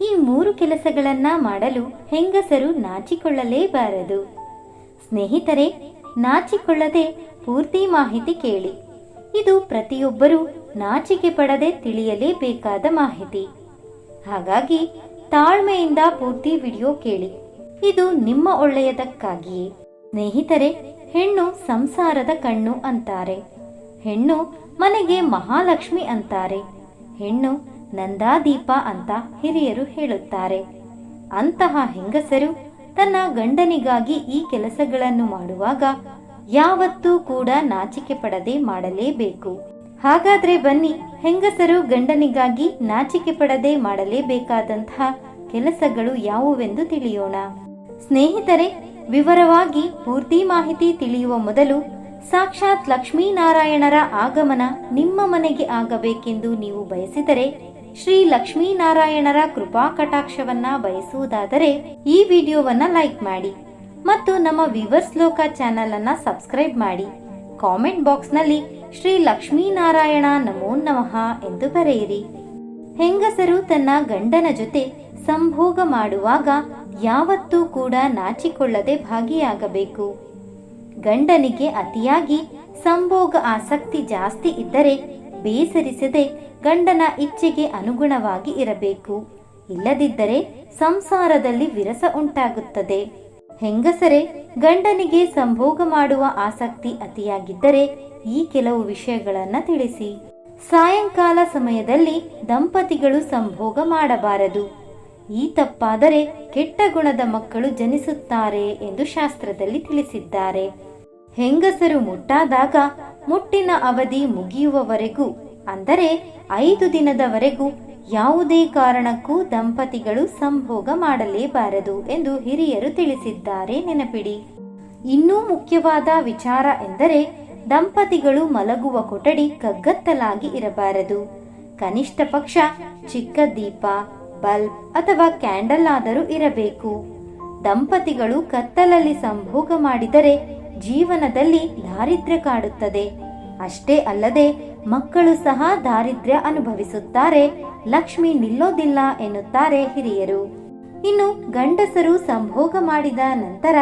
ಈ ಮೂರು ಕೆಲಸಗಳನ್ನ ಮಾಡಲು ಹೆಂಗಸರು ನಾಚಿಕೊಳ್ಳಲೇಬಾರದು. ಸ್ನೇಹಿತರೆ, ನಾಚಿಕೊಳ್ಳದೆ ಪೂರ್ತಿ ಮಾಹಿತಿ ಕೇಳಿ. ಇದು ಪ್ರತಿಯೊಬ್ಬರೂ ನಾಚಿಕೆ ಪಡದೆ ತಿಳಿಯಲೇಬೇಕಾದ ಮಾಹಿತಿ. ಹಾಗಾಗಿ ತಾಳ್ಮೆಯಿಂದ ಪೂರ್ತಿ ವಿಡಿಯೋ ಕೇಳಿ. ಇದು ನಿಮ್ಮ ಒಳ್ಳೆಯದಕ್ಕಾಗಿಯೇ. ಸ್ನೇಹಿತರೆ, ಹೆಣ್ಣು ಸಂಸಾರದ ಕಣ್ಣು ಅಂತಾರೆ. ಹೆಣ್ಣು ಮನೆಗೆ ಮಹಾಲಕ್ಷ್ಮಿ ಅಂತಾರೆ. ಹೆಣ್ಣು ನಂದಾದೀಪ ಅಂತ ಹಿರಿಯರು ಹೇಳುತ್ತಾರೆ. ಅಂತಹ ಹೆಂಗಸರು ತನ್ನ ಗಂಡನಿಗಾಗಿ ಈ ಕೆಲಸಗಳನ್ನು ಮಾಡುವಾಗ ಯಾವತ್ತೂ ಕೂಡ ನಾಚಿಕೆ ಪಡದೆ ಮಾಡಲೇಬೇಕು ಹಾಗಾದ್ರೆ ಬನ್ನಿ, ಹೆಂಗಸರು ಗಂಡನಿಗಾಗಿ ನಾಚಿಕೆ ಪಡದೆ ಮಾಡಲೇಬೇಕಾದಂತಹ ಕೆಲಸಗಳು ಯಾವುವೆಂದು ತಿಳಿಯೋಣ. ಸ್ನೇಹಿತರೆ, ವಿವರವಾಗಿ ಪೂರ್ತಿ ಮಾಹಿತಿ ತಿಳಿಯುವ ಮೊದಲು ಸಾಕ್ಷಾತ್ ಲಕ್ಷ್ಮೀನಾರಾಯಣರ ಆಗಮನ ನಿಮ್ಮ ಮನೆಗೆ ಆಗಬೇಕೆಂದು ನೀವು ಬಯಸಿದರೆ ಶ್ರೀ ಲಕ್ಷ್ಮೀನಾರಾಯಣರ ಕೃಪಾ ಕಟಾಕ್ಷವನ್ನ ಬಯಸುವುದಾದರೆ ಈ ವಿಡಿಯೋವನ್ನ ಲೈಕ್ ಮಾಡಿ ಮತ್ತು ನಮ್ಮ ವಿವರ್ಸ್ ಲೋಕ ಚಾನೆಲ್ ಅನ್ನ ಸಬ್ಸ್ಕ್ರೈಬ್ ಮಾಡಿ. ಕಾಮೆಂಟ್ ಬಾಕ್ಸ್ನಲ್ಲಿ ಶ್ರೀ ಲಕ್ಷ್ಮೀನಾರಾಯಣ ನಮೋ ನಮಃ ಎಂದು ಬರೆಯಿರಿ. ಹೆಂಗಸರು ತನ್ನ ಗಂಡನ ಜೊತೆ ಸಂಭೋಗ ಮಾಡುವಾಗ ಯಾವತ್ತೂ ಕೂಡ ನಾಚಿಕೊಳ್ಳದೆ ಭಾಗಿಯಾಗಬೇಕು. ಗಂಡನಿಗೆ ಅತಿಯಾಗಿ ಸಂಭೋಗ ಆಸಕ್ತಿ ಜಾಸ್ತಿ ಇದ್ದರೆ ಬೇಸರಿಸದೆ ಗಂಡನ ಇಚ್ಛೆಗೆ ಅನುಗುಣವಾಗಿ ಇರಬೇಕು. ಇಲ್ಲದಿದ್ದರೆ ಸಂಸಾರದಲ್ಲಿ ವಿರಸ ಉಂಟಾಗುತ್ತದೆ. ಹೆಂಗಸರೆ, ಗಂಡನಿಗೆ ಸಂಭೋಗ ಮಾಡುವ ಆಸಕ್ತಿ ಅತಿಯಾಗಿದ್ದರೆ ಈ ಕೆಲವು ವಿಷಯಗಳನ್ನು ತಿಳಿಸಿ. ಸಾಯಂಕಾಲ ಸಮಯದಲ್ಲಿ ದಂಪತಿಗಳು ಸಂಭೋಗ ಮಾಡಬಾರದು. ಈ ತಪ್ಪಾದರೆ ಕೆಟ್ಟ ಗುಣದ ಮಕ್ಕಳು ಜನಿಸುತ್ತಾರೆ ಎಂದು ಶಾಸ್ತ್ರದಲ್ಲಿ ತಿಳಿಸಿದ್ದಾರೆ. ಹೆಂಗಸರು ಮುಟ್ಟಾದಾಗ ಮುಟ್ಟಿನ ಅವಧಿ ಮುಗಿಯುವವರೆಗೂ ಅಂದರೆ ಐದು ದಿನದವರೆಗೂ ಯಾವುದೇ ಕಾರಣಕ್ಕೂ ದಂಪತಿಗಳು ಸಂಭೋಗ ಮಾಡಲೇಬಾರದು ಎಂದು ಹಿರಿಯರು ತಿಳಿಸಿದ್ದಾರೆ ನೆನಪಿಡಿ. ಇನ್ನೂ ಮುಖ್ಯವಾದ ವಿಚಾರ ಎಂದರೆ ದಂಪತಿಗಳು ಮಲಗುವ ಕೊಠಡಿ ಕಗ್ಗತ್ತಲಾಗಿ ಇರಬಾರದು. ಕನಿಷ್ಠ ಪಕ್ಷ ಚಿಕ್ಕ ದೀಪ, ಬಲ್ಬ್ ಅಥವಾ ಕ್ಯಾಂಡಲ್ ಆದರೂ ಇರಬೇಕು. ದಂಪತಿಗಳು ಕತ್ತಲಲ್ಲಿ ಸಂಭೋಗ ಮಾಡಿದರೆ ಜೀವನದಲ್ಲಿ ದಾರಿದ್ರ್ಯ ಕಾಡುತ್ತದೆ. ಅಷ್ಟೇ ಅಲ್ಲದೆ ಮಕ್ಕಳು ಸಹ ದಾರಿದ್ರ್ಯ ಅನುಭವಿಸುತ್ತಾರೆ. ಲಕ್ಷ್ಮಿ ನಿಲ್ಲೋದಿಲ್ಲ ಎನ್ನುತ್ತಾರೆ ಹಿರಿಯರು. ಇನ್ನು ಗಂಡಸರು ಸಂಭೋಗ ಮಾಡಿದ ನಂತರ,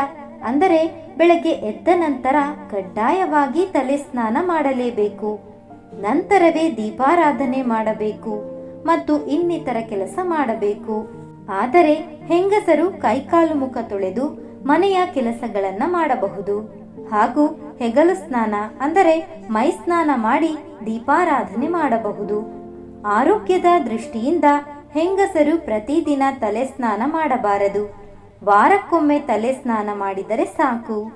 ಅಂದರೆ ಬೆಳಗ್ಗೆ ಎದ್ದ ನಂತರ ಕಡ್ಡಾಯವಾಗಿ ತಲೆ ಸ್ನಾನ ಮಾಡಲೇಬೇಕು. ನಂತರವೇ ದೀಪಾರಾಧನೆ ಮಾಡಬೇಕು ಮತ್ತು ಇನ್ನಿತರ ಕೆಲಸ ಮಾಡಬೇಕು. ಆದರೆ ಹೆಂಗಸರು ಕೈಕಾಲು ಮುಖ ತೊಳೆದು ಮನೆಯ ಕೆಲಸಗಳನ್ನ ಮಾಡಬಹುದು. ಹಾಗೂ ಹೆಗಲು ಸ್ನಾನ, ಅಂದರೆ ಮೈ ಸ್ನಾನ ಮಾಡಿ ದೀಪಾರಾಧನೆ ಮಾಡಬಹುದು. ಆರೋಗ್ಯದ ದೃಷ್ಟಿಯಿಂದ ಹೆಂಗಸರು ಪ್ರತಿದಿನ ತಲೆ ಸ್ನಾನ ಮಾಡಬಾರದು. ವಾರಕ್ಕೊಮ್ಮೆ ತಲೆ ಸ್ನಾನ ಮಾಡಿದರೆ ಸಾಕು.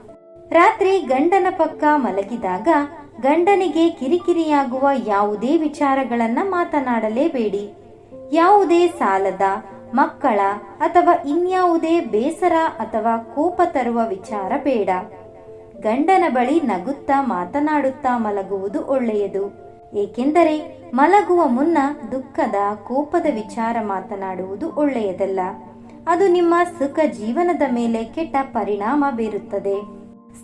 ರಾತ್ರಿ ಗಂಡನ ಪಕ್ಕ ಮಲಗಿದಾಗ ಗಂಡನಿಗೆ ಕಿರಿಕಿರಿಯಾಗುವ ಯಾವುದೇ ವಿಚಾರಗಳನ್ನ ಮಾತನಾಡಲೇಬೇಡಿ. ಯಾವುದೇ ಸಾಲದ, ಮಕ್ಕಳ ಅಥವಾ ಇನ್ಯಾವುದೇ ಬೇಸರ ಅಥವಾ ಕೋಪ ತರುವ ವಿಚಾರ ಬೇಡ. ಗಂಡನ ಬಳಿ ನಗುತ್ತಾ ಮಾತನಾಡುತ್ತಾ ಮಲಗುವುದು ಒಳ್ಳೆಯದು. ಏಕೆಂದರೆ ಮಲಗುವ ಮುನ್ನ ದುಃಖದ, ಕೋಪದ ವಿಚಾರ ಮಾತನಾಡುವುದು ಒಳ್ಳೆಯದಲ್ಲ. ಅದು ನಿಮ್ಮ ಸುಖ ಜೀವನದ ಮೇಲೆ ಕೆಟ್ಟ ಪರಿಣಾಮ ಬೀರುತ್ತದೆ.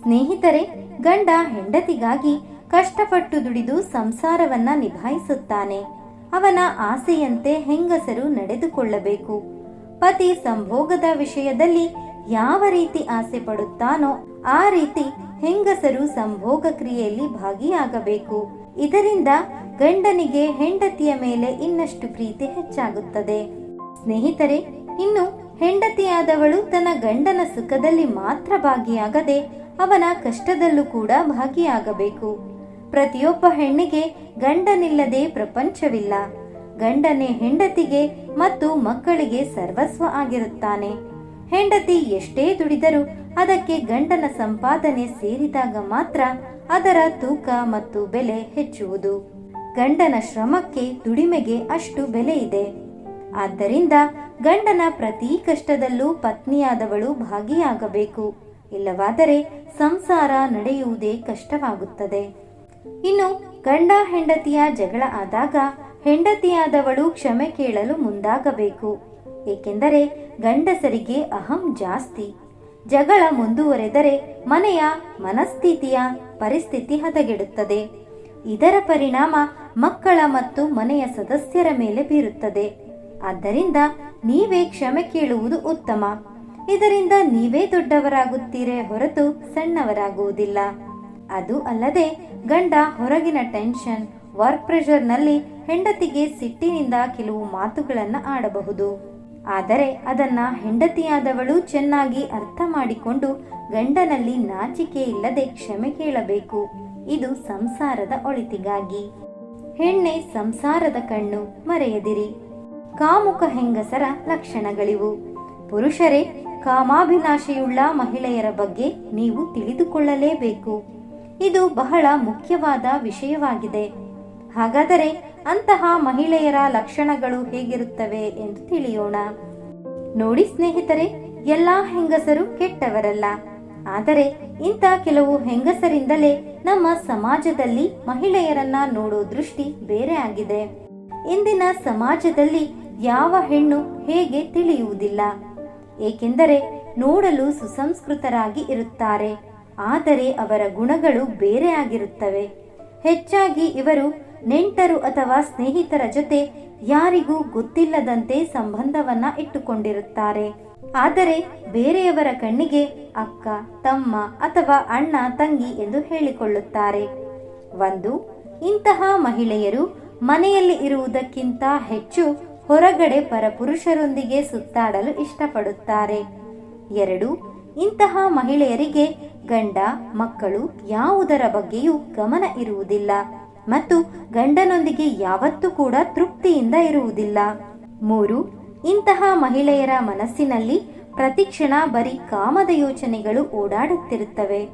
ಸ್ನೇಹಿತರೆ, ಗಂಡ ಹೆಂಡತಿಗಾಗಿ ಕಷ್ಟಪಟ್ಟು ದುಡಿದು ಸಂಸಾರವನ್ನ ನಿಭಾಯಿಸುತ್ತಾನೆ. ಅವನ ಆಸೆಯಂತೆ ಹೆಂಗಸರು ನಡೆದುಕೊಳ್ಳಬೇಕು. ಪತಿ ಸಂಭೋಗದ ವಿಷಯದಲ್ಲಿ ಯಾವ ರೀತಿ ಆಸೆ ಪಡುತ್ತಾನೋ ಆ ರೀತಿ ಹೆಂಗಸರು ಸಂಭೋಗ ಕ್ರಿಯೆಯಲ್ಲಿ ಭಾಗಿಯಾಗಬೇಕು. ಇದರಿಂದ ಗಂಡನಿಗೆ ಹೆಂಡತಿಯ ಮೇಲೆ ಇನ್ನಷ್ಟು ಪ್ರೀತಿ ಹೆಚ್ಚಾಗುತ್ತದೆ. ಸ್ನೇಹಿತರೆ, ಇನ್ನು ಹೆಂಡತಿಯಾದವಳು ತನ್ನ ಗಂಡನ ಸುಖದಲ್ಲಿ ಮಾತ್ರ ಭಾಗಿಯಾಗದೆ ಅವನ ಕಷ್ಟದಲ್ಲೂ ಕೂಡ ಭಾಗಿಯಾಗಬೇಕು. ಪ್ರತಿಯೊಬ್ಬ ಹೆಣ್ಣಿಗೆ ಗಂಡನಿಲ್ಲದೆ ಪ್ರಪಂಚವಿಲ್ಲ. ಗಂಡನೇ ಹೆಂಡತಿಗೆ ಮತ್ತು ಮಕ್ಕಳಿಗೆ ಸರ್ವಸ್ವ ಆಗಿರುತ್ತಾನೆ. ಹೆಂಡತಿ ಎಷ್ಟೇ ದುಡಿದರೂ ಅದಕ್ಕೆ ಗಂಡನ ಸಂಪಾದನೆ ಸೇರಿದಾಗ ಮಾತ್ರ ಅದರ ತೂಕ ಮತ್ತು ಬೆಲೆ ಹೆಚ್ಚುವುದು. ಗಂಡನ ಶ್ರಮಕ್ಕೆ ದುಡಿಮೆಗೆ ಅಷ್ಟು ಬೆಲೆ ಇದೆ. ಆದ್ದರಿಂದ ಗಂಡನ ಪ್ರತಿ ಕಷ್ಟದಲ್ಲೂ ಪತ್ನಿಯಾದವಳು ಭಾಗಿಯಾಗಬೇಕು. ಇಲ್ಲವಾದರೆ ಸಂಸಾರ ನಡೆಯುವುದೇ ಕಷ್ಟವಾಗುತ್ತದೆ. ಇನ್ನು ಗಂಡ ಹೆಂಡತಿಯ ಜಗಳ ಆದಾಗ ಹೆಂಡತಿಯಾದವಳು ಕ್ಷಮೆ ಕೇಳಲು ಮುಂದಾಗಬೇಕು. ಏಕೆಂದರೆ ಗಂಡಸರಿಗೆ ಅಹಂ ಜಾಸ್ತಿ. ಜಗಳ ಮುಂದುವರೆದರೆ ಮನೆಯ ಮನಸ್ಥಿತಿಯ ಪರಿಸ್ಥಿತಿ ಹದಗೆಡುತ್ತದೆ. ಇದರ ಪರಿಣಾಮ ಮಕ್ಕಳ ಮತ್ತು ಮನೆಯ ಸದಸ್ಯರ ಮೇಲೆ ಬೀರುತ್ತದೆ. ಆದ್ದರಿಂದ ನೀವೇ ಕ್ಷಮೆ ಕೇಳುವುದು ಉತ್ತಮ. ಇದರಿಂದ ನೀವೇ ದೊಡ್ಡವರಾಗುತ್ತೀರೇ ಹೊರತು ಸಣ್ಣವರಾಗುವುದಿಲ್ಲ. ಅದು ಅಲ್ಲದೆ ಗಂಡ ಹೊರಗಿನ ಟೆನ್ಷನ್, ವರ್ಕ್ ಪ್ರೆಷರ್ನಲ್ಲಿ ಹೆಂಡತಿಗೆ ಸಿಟ್ಟಿನಿಂದ ಕೆಲವು ಮಾತುಗಳನ್ನು ಆಡಬಹುದು. ಆದರೆ ಅದನ್ನ ಹೆಂಡತಿಯಾದವಳು ಚೆನ್ನಾಗಿ ಅರ್ಥ ಮಾಡಿಕೊಂಡು ಗಂಡನಲ್ಲಿ ನಾಚಿಕೆ ಇಲ್ಲದೆ ಕ್ಷಮೆ ಕೇಳಬೇಕು. ಇದು ಸಂಸಾರದ ಒಳಿತಿಗಾಗಿ. ಹೆಣ್ಣೆ ಸಂಸಾರದ ಕಣ್ಣು ಮರೆಯದಿರಿ. ಕಾಮುಕ ಹೆಂಗಸರ ಲಕ್ಷಣಗಳಿವು. ಪುರುಷರೇ, ಕಾಮಾಭಿಲಾಷೆಯುಳ್ಳ ಮಹಿಳೆಯರ ಬಗ್ಗೆ ನೀವು ತಿಳಿದುಕೊಳ್ಳಲೇಬೇಕು. ಇದು ಬಹಳ ಮುಖ್ಯವಾದ ವಿಷಯವಾಗಿದೆ. ಹಾಗಾದರೆ ಅಂತಹ ಮಹಿಳೆಯರ ಲಕ್ಷಣಗಳು ಹೇಗಿರುತ್ತವೆ ಎಂದು ತಿಳಿಯೋಣ. ನೋಡಿ ಸ್ನೇಹಿತರೆ, ಎಲ್ಲಾ ಹೆಂಗಸರು ಕೆಟ್ಟವರಲ್ಲ. ಆದರೆ ಇಂಥ ಕೆಲವು ಹೆಂಗಸರಿಂದಲೇ ನಮ್ಮ ಸಮಾಜದಲ್ಲಿ ಮಹಿಳೆಯರನ್ನ ನೋಡೋ ದೃಷ್ಟಿ ಬೇರೆ ಆಗಿದೆ. ಇಂದಿನ ಸಮಾಜದಲ್ಲಿ ಯಾವ ಹೆಣ್ಣು ಹೇಗೆ ತಿಳಿಯುವುದಿಲ್ಲ. ಏಕೆಂದರೆ ನೋಡಲು ಸುಸಂಸ್ಕೃತರಾಗಿ ಇರುತ್ತಾರೆ. ಆದರೆ ಅವರ ಗುಣಗಳು ಬೇರೆ ಆಗಿರುತ್ತವೆ. ಹೆಚ್ಚಾಗಿ ಇವರು ನೆಂಟರು ಅಥವಾ ಸ್ನೇಹಿತರ ಜೊತೆ ಯಾರಿಗೂ ಗೊತ್ತಿಲ್ಲದಂತೆ ಸಂಬಂಧವನ್ನ ಇಟ್ಟುಕೊಂಡಿರುತ್ತಾರೆ. ಆದರೆ ಬೇರೆಯವರ ಕಣ್ಣಿಗೆ ಅಕ್ಕ, ತಮ್ಮ ಅಥವಾ ಅಣ್ಣ, ತಂಗಿ ಎಂದು ಹೇಳಿಕೊಳ್ಳುತ್ತಾರೆ. ಒಂದು, ಇಂತಹ ಮಹಿಳೆಯರು ಮನೆಯಲ್ಲಿ ಇರುವುದಕ್ಕಿಂತ ಹೆಚ್ಚು ಹೊರಗಡೆ ಪರಪುರುಷರೊಂದಿಗೆ ಸುತ್ತಾಡಲು ಇಷ್ಟಪಡುತ್ತಾರೆ. ಎರಡು, ಇಂತಹ ಮಹಿಳೆಯರಿಗೆ ಗಂಡ, ಮಕ್ಕಳು ಯಾವುದರ ಬಗ್ಗೆಯೂ ಗಮನ ಇರುವುದಿಲ್ಲ. ಮತ್ತು ಗಂಡನೊಂದಿಗೆ ಯಾವತ್ತೂ ಕೂಡ ತೃಪ್ತಿಯಿಂದ ಇರುವುದಿಲ್ಲ. ಮೂರು, ಇಂತಹ ಮಹಿಳೆಯರ ಮನಸ್ಸಿನಲ್ಲಿ ಪ್ರತಿಕ್ಷಣ ಬರೀ ಕಾಮದ ಯೋಚನೆಗಳು ಓಡಾಡುತ್ತಿರುತ್ತವೆ.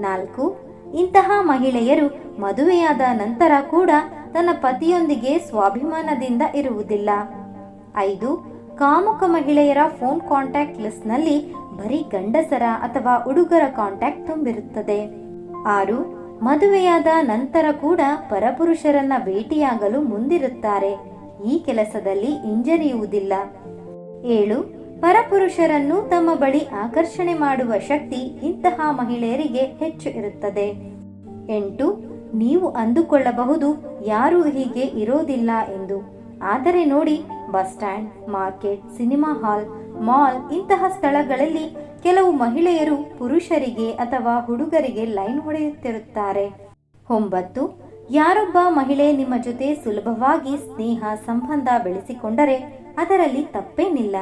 ನಾಲ್ಕು, ಇಂತಹ ಮಹಿಳೆಯರು ಮದುವೆಯಾದ ನಂತರ ಕೂಡ ತನ್ನ ಪತಿಯೊಂದಿಗೆ ಸ್ವಾಭಿಮಾನದಿಂದ ಇರುವುದಿಲ್ಲ. ಐದು, ಕಾಮುಕ ಮಹಿಳೆಯರ ಫೋನ್ ಕಾಂಟ್ಯಾಕ್ಟ್ ಲಿಸ್ಟ್ನಲ್ಲಿ ಬರೀ ಗಂಡಸರ ಅಥವಾ ಹುಡುಗರ ಕಾಂಟ್ಯಾಕ್ಟ್ ತುಂಬಿರುತ್ತದೆ. ಆರು ಮದುವೆಯಾದ ನಂತರ ಕೂಡ ಪರಪುರುಷರನ್ನ ಭೇಟಿಯಾಗಲು ಮುಂದಿರುತ್ತಾರೆ. ಈ ಕೆಲಸದಲ್ಲಿ ಹಿಂಜರಿಯುವುದಿಲ್ಲ. ಏಳು. ಪರಪುರುಷರನ್ನು ತಮ್ಮ ಬಳಿ ಆಕರ್ಷಣೆ ಮಾಡುವ ಶಕ್ತಿ ಇಂತಹ ಮಹಿಳೆಯರಿಗೆ ಹೆಚ್ಚು ಇರುತ್ತದೆ. ಎಂಟು. ನೀವು ಅಂದುಕೊಳ್ಳಬಹುದು ಯಾರೂ ಹೀಗೆ ಇರೋದಿಲ್ಲ ಎಂದು. ಆದರೆ ನೋಡಿ, bus stand, market, cinema hall, mall ಇಂತಹ ಸ್ಥಳಗಳಲ್ಲಿ ಕೆಲವು ಮಹಿಳೆಯರು ಪುರುಷರಿಗೆ ಅಥವಾ ಹುಡುಗರಿಗೆ ಲೈನ್ ಹೊಡೆಯುತ್ತಿರುತ್ತಾರೆ. ಒಂಬತ್ತು, ಯಾರೊಬ್ಬ ಮಹಿಳೆ ನಿಮ್ಮ ಜೊತೆ ಸುಲಭವಾಗಿ ಸ್ನೇಹ ಸಂಬಂಧ ಬೆಳೆಸಿಕೊಂಡರೆ ಅದರಲ್ಲಿ ತಪ್ಪೇನಿಲ್ಲ.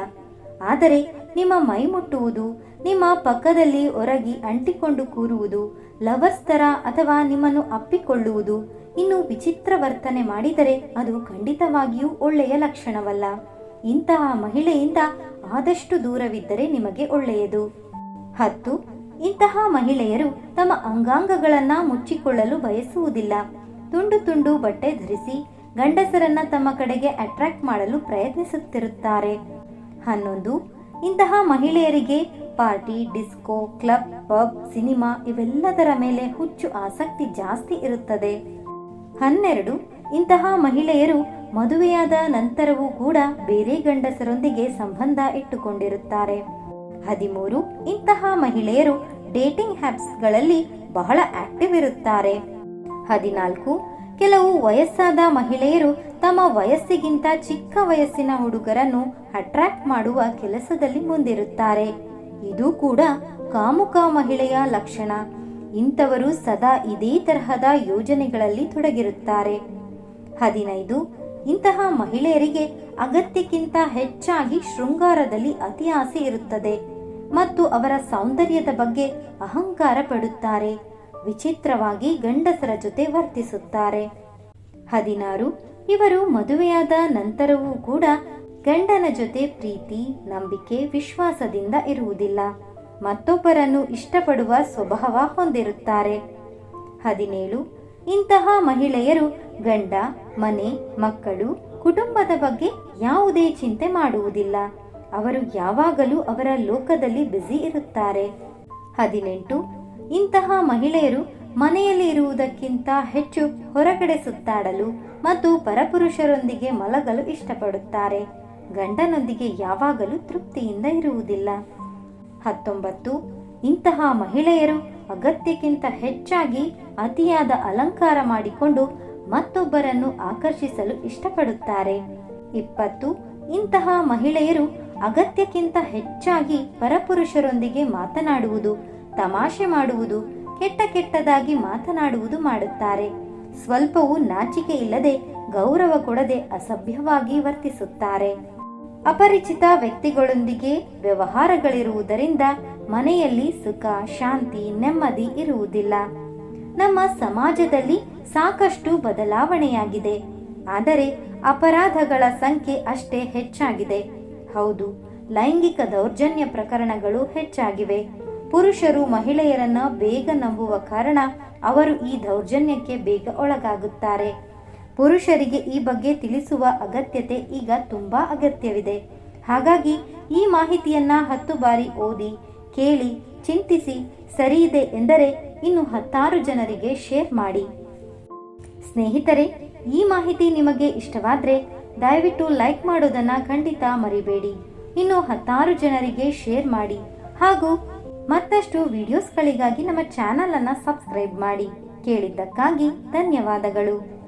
ಆದರೆ ನಿಮ್ಮ ಮೈ ಮುಟ್ಟುವುದು, ನಿಮ್ಮ ಪಕ್ಕದಲ್ಲಿ ಒರಗಿ ಅಂಟಿಕೊಂಡು ಕೂರುವುದು, ಲವರ್ಸ್ ತರ ಅಥವಾ ನಿಮ್ಮನ್ನು ಅಪ್ಪಿಕೊಳ್ಳುವುದು, ಇನ್ನು ವಿಚಿತ್ರ ವರ್ತನೆ ಮಾಡಿದರೆ ಅದು ಖಂಡಿತವಾಗಿಯೂ ಒಳ್ಳೆಯ ಲಕ್ಷಣವಲ್ಲ. ಇಂತಹ ಮಹಿಳೆಯಿಂದ ಆದಷ್ಟು ದೂರವಿದ್ದರೆ ನಿಮಗೆ ಒಳ್ಳೆಯದು. ಹತ್ತು, ಇಂತಹ ಮಹಿಳೆಯರು ತಮ್ಮ ಅಂಗಾಂಗಗಳನ್ನ ಮುಚ್ಚಿಕೊಳ್ಳಲು ಬಯಸುವುದಿಲ್ಲ. ತುಂಡು ತುಂಡು ಬಟ್ಟೆ ಧರಿಸಿ ಗಂಡಸರನ್ನ ತಮ್ಮ ಕಡೆಗೆ ಅಟ್ರಾಕ್ಟ್ ಮಾಡಲು ಪ್ರಯತ್ನಿಸುತ್ತಿರುತ್ತಾರೆ. ಹನ್ನೊಂದು, ಇಂತಹ ಮಹಿಳೆಯರಿಗೆ party, disco, club, pub, cinema ಇವೆಲ್ಲದರ ಮೇಲೆ ಹುಚ್ಚು ಆಸಕ್ತಿ ಜಾಸ್ತಿ ಇರುತ್ತದೆ. ಹನ್ನೆರಡು, ಇಂತಹ ಮಹಿಳೆಯರು ಮದುವೆಯಾದ ನಂತರವೂ ಕೂಡ ಬೇರೆ ಗಂಡಸರೊಂದಿಗೆ ಸಂಬಂಧ ಇಟ್ಟುಕೊಂಡಿರುತ್ತಾರೆ. ಹದಿಮೂರು, ಇಂತಹ ಮಹಿಳೆಯರು ಡೇಟಿಂಗ್ ಹ್ಯಾಪ್ಸ್ಗಳಲ್ಲಿ ಬಹಳ ಆಕ್ಟಿವ್ ಇರುತ್ತಾರೆ. ಹದಿನಾಲ್ಕು, ಕೆಲವು ವಯಸ್ಸಾದ ಮಹಿಳೆಯರು ತಮ್ಮ ವಯಸ್ಸಿಗಿಂತ ಚಿಕ್ಕ ವಯಸ್ಸಿನ ಹುಡುಗರನ್ನು ಅಟ್ರಾಕ್ಟ್ ಮಾಡುವ ಕೆಲಸದಲ್ಲಿ ಮುಂದಿರುತ್ತಾರೆ. ಇದು ಕೂಡ ಕಾಮುಕ ಮಹಿಳೆಯ ಲಕ್ಷಣ. ಇಂಥವರು ಸದಾ ಇದೇ ತರಹದ ಯೋಜನೆಗಳಲ್ಲಿ ತೊಡಗಿರುತ್ತಾರೆ. ಹದಿನೈದು ಇಂತಹ ಮಹಿಳೆಯರಿಗೆ ಅಗತ್ಯಕ್ಕಿಂತ ಹೆಚ್ಚಾಗಿ ಶೃಂಗಾರದಲ್ಲಿ ಅತಿ ಆಸೆ ಇರುತ್ತದೆ ಮತ್ತು ಅವರ ಸೌಂದರ್ಯದ ಬಗ್ಗೆ ಅಹಂಕಾರ ಪಡುತ್ತಾರೆ. ವಿಚಿತ್ರವಾಗಿ ಗಂಡಸರ ಜೊತೆ ವರ್ತಿಸುತ್ತಾರೆ. ಹದಿನಾರು, ಇವರು ಮದುವೆಯಾದ ನಂತರವೂ ಕೂಡ ಗಂಡನ ಜೊತೆ ಪ್ರೀತಿ, ನಂಬಿಕೆ, ವಿಶ್ವಾಸದಿಂದ ಇರುವುದಿಲ್ಲ. ಮತ್ತೊಬ್ಬರನ್ನು ಇಷ್ಟಪಡುವ ಸ್ವಭಾವ ಹೊಂದಿರುತ್ತಾರೆ. ಹದಿನೇಳು ಇಂತಹ ಮಹಿಳೆಯರು ಗಂಡ, ಮನೆ, ಮಕ್ಕಳು, ಕುಟುಂಬದ ಬಗ್ಗೆ ಯಾವುದೇ ಚಿಂತೆ ಮಾಡುವುದಿಲ್ಲ. ಅವರು ಯಾವಾಗಲೂ ಅವರ ಲೋಕದಲ್ಲಿ ಬ್ಯುಸಿ ಇರುತ್ತಾರೆ. ಹದಿನೆಂಟು, ಇಂತಹ ಮಹಿಳೆಯರು ಮನೆಯಲ್ಲಿ ಇರುವುದಕ್ಕಿಂತ ಹೆಚ್ಚು ಹೊರಗಡೆ ಸುತ್ತಾಡಲು ಮತ್ತು ಪರಪುರುಷರೊಂದಿಗೆ ಮಲಗಲು ಇಷ್ಟಪಡುತ್ತಾರೆ. ಗಂಡನೊಂದಿಗೆ ಯಾವಾಗಲೂ ತೃಪ್ತಿಯಿಂದ ಇರುವುದಿಲ್ಲ. ಹತ್ತೊಂಬತ್ತು, ಇಂತಹ ಮಹಿಳೆಯರು ಅಗತ್ಯಕ್ಕಿಂತ ಹೆಚ್ಚಾಗಿ ಅತಿಯಾದ ಅಲಂಕಾರ ಮಾಡಿಕೊಂಡು ಮತ್ತೊಬ್ಬರನ್ನು ಆಕರ್ಷಿಸಲು ಇಷ್ಟಪಡುತ್ತಾರೆ. ಇಪ್ಪತ್ತು, ಇಂತಹ ಮಹಿಳೆಯರು ಅಗತ್ಯಕ್ಕಿಂತ ಹೆಚ್ಚಾಗಿ ಪರಪುರುಷರೊಂದಿಗೆ ಮಾತನಾಡುವುದು, ತಮಾಷೆ ಮಾಡುವುದು, ಕೆಟ್ಟ ಕೆಟ್ಟದಾಗಿ ಮಾತನಾಡುವುದು ಮಾಡುತ್ತಾರೆ. ಸ್ವಲ್ಪವೂ ನಾಚಿಕೆ ಇಲ್ಲದೆ ಗೌರವ ಕೊಡದೆ ಅಸಭ್ಯವಾಗಿ ವರ್ತಿಸುತ್ತಾರೆ. ಅಪರಿಚಿತ ವ್ಯಕ್ತಿಗಳೊಂದಿಗೆ ವ್ಯವಹಾರಗಳಿರುವುದರಿಂದ ಮನೆಯಲ್ಲಿ ಸುಖ, ಶಾಂತಿ, ನೆಮ್ಮದಿ ಇರುವುದಿಲ್ಲ. ನಮ್ಮ ಸಮಾಜದಲ್ಲಿ ಸಾಕಷ್ಟು ಬದಲಾವಣೆಯಾಗಿದೆ. ಆದರೆ ಅಪರಾಧಗಳ ಸಂಖ್ಯೆ ಅಷ್ಟೇ ಹೆಚ್ಚಾಗಿದೆ. ಹೌದು, ಲೈಂಗಿಕ ದೌರ್ಜನ್ಯ ಪ್ರಕರಣಗಳು ಹೆಚ್ಚಾಗಿವೆ. ಪುರುಷರು ಮಹಿಳೆಯರನ್ನ ಬೇಗ ನಂಬುವ ಕಾರಣ ಅವರು ಈ ದೌರ್ಜನ್ಯಕ್ಕೆ ಬೇಗ ಒಳಗಾಗುತ್ತಾರೆ. ಪುರುಷರಿಗೆ ಈ ಬಗ್ಗೆ ತಿಳಿಸುವ ಅಗತ್ಯತೆ ಈಗ ತುಂಬಾ ಅಗತ್ಯವಿದೆ. ಹಾಗಾಗಿ ಈ ಮಾಹಿತಿಯನ್ನ ಹತ್ತು ಬಾರಿ ಓದಿ ಕೇಳಿ, ಚಿಂತಿಸಿ ಸರಿಯಿದೆ ಎಂದರೆ ಇನ್ನು ಹತ್ತಾರು ಜನರಿಗೆ ಶೇರ್ ಮಾಡಿ. ಸ್ನೇಹಿತರೆ, ಈ ಮಾಹಿತಿ ನಿಮಗೆ ಇಷ್ಟವಾದರೆ ದಯವಿಟ್ಟು ಲೈಕ್ ಮಾಡೋದನ್ನ ಖಂಡಿತ ಮರಿಬೇಡಿ. ಇನ್ನು ಹತ್ತಾರು ಜನರಿಗೆ ಶೇರ್ ಮಾಡಿ. ಹಾಗೂ ಮತ್ತಷ್ಟು ವಿಡಿಯೋಸ್ಗಳಿಗಾಗಿ ನಮ್ಮ ಚಾನಲನ್ನು ಸಬ್ಸ್ಕ್ರೈಬ್ ಮಾಡಿ. ಕೇಳಿದ್ದಕ್ಕಾಗಿ ಧನ್ಯವಾದಗಳು.